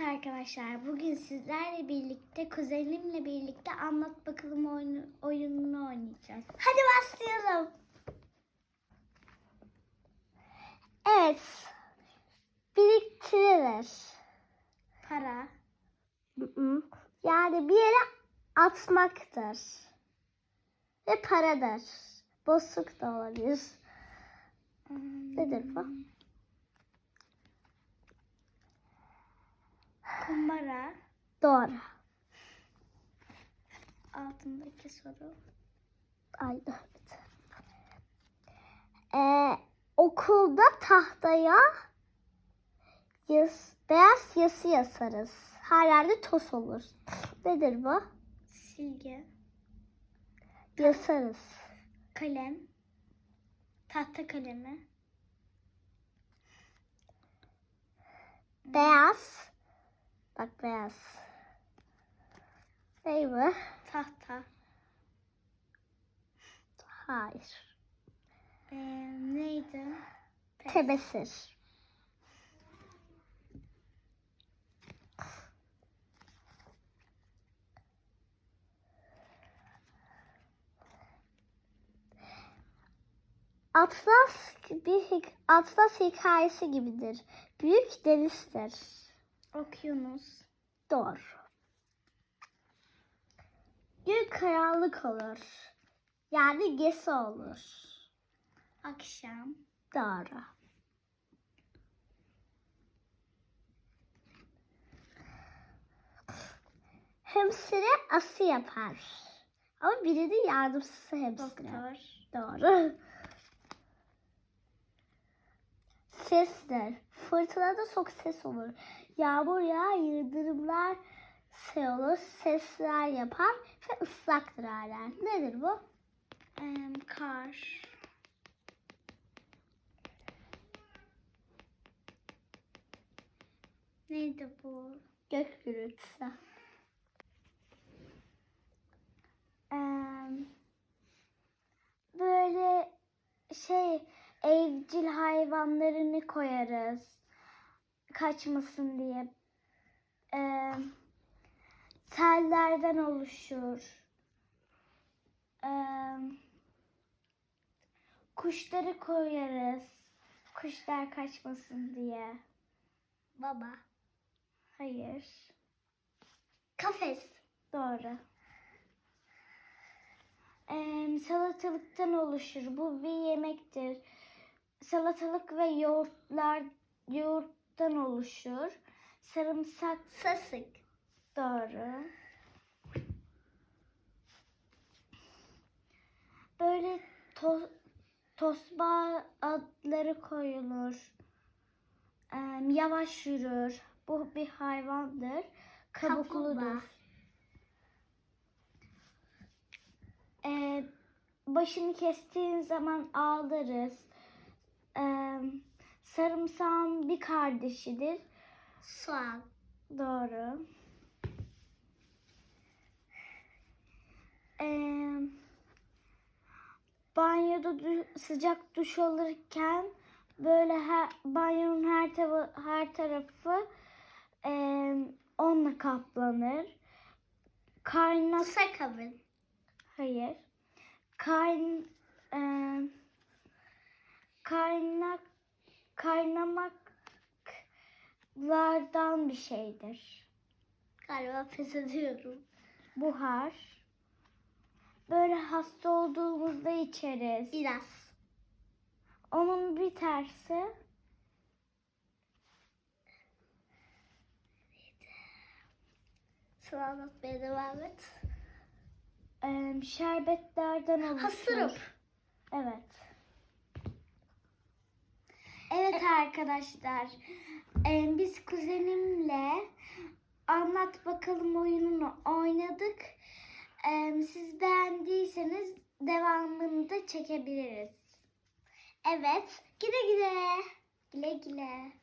Evet arkadaşlar bugün sizlerle birlikte kuzenimle birlikte anlat bakalım oyunu, oyununu oynayacağız. Hadi başlayalım. Evet. Biriktirilir. Para. Yani bir yere atmaktır. Ve paradır. Bozuk da olabilir. hmm, Nedir bu? Kumbara, Doğru. altındaki soru. Aynı. Evet. Ee, okulda tahtaya yaz, beyaz yazı yazarız. Her yerde toz olur. Nedir bu? Silgi, Yazarız. kalem, tahta kalemi, Beyaz. Bak beyaz. Ne bu? tahta, Hayır. ee, neydi? Pes. Tebessir. Atlas bir Atlas hikayesi gibidir. Büyük denizdir. Okyanus, Doğru. Gün karanlık olur. Yani gece olur. akşam, Doğru. Hemşire ası yapar. Ama birinin yardımcısı hemşire. doktor, Doğru. Sesler. Fırtınada çok ses olur. Yağmur yağar, yıldırımlar şey olur, sesler yapar ve ıslaktır hala. Nedir bu? ee, kar, neydi bu? Gök gürültüsü. Eee, böyle şey evcil hayvanlarını koyarız kaçmasın diye. Eee, tellerden oluşur. Eee, kuşları koyarız. Kuşlar kaçmasın diye. Baba. Hayır. Kafes. Doğru. Ee, salatalıktan oluşur. Bu bir yemektir. Salatalık ve yoğurtlar yoğurttan oluşur. Sarımsak Sasık. doğru. Böyle to tosbağa adları koyulur. Ee, yavaş yürür. Bu bir hayvandır. Kabukludur. Ee, başını kestiğin zaman ağlarız. Ee, sarımsağın bir kardeşidir. Soğan. Doğru. Ee, banyoda du- sıcak duş alırken böyle her, banyonun her, tava- her tarafı e, onunla kaplanır. Kaynak Sakabın. Hayır. Kayn e, kaynak kaynamaklardan bir şeydir. Galiba pes ediyorum. Buhar. Böyle hasta olduğumuzda içeriz. Biraz. Onun bir tersi Sıra anlatmaya devam et. e, şerbetlerden oluşur. Hasırım. Evet. Evet arkadaşlar. e, biz kuzenimle anlat bakalım oyununu oynadık. E, siz beğendiyseniz devamını da çekebiliriz. Evet. Güle güle. Güle güle.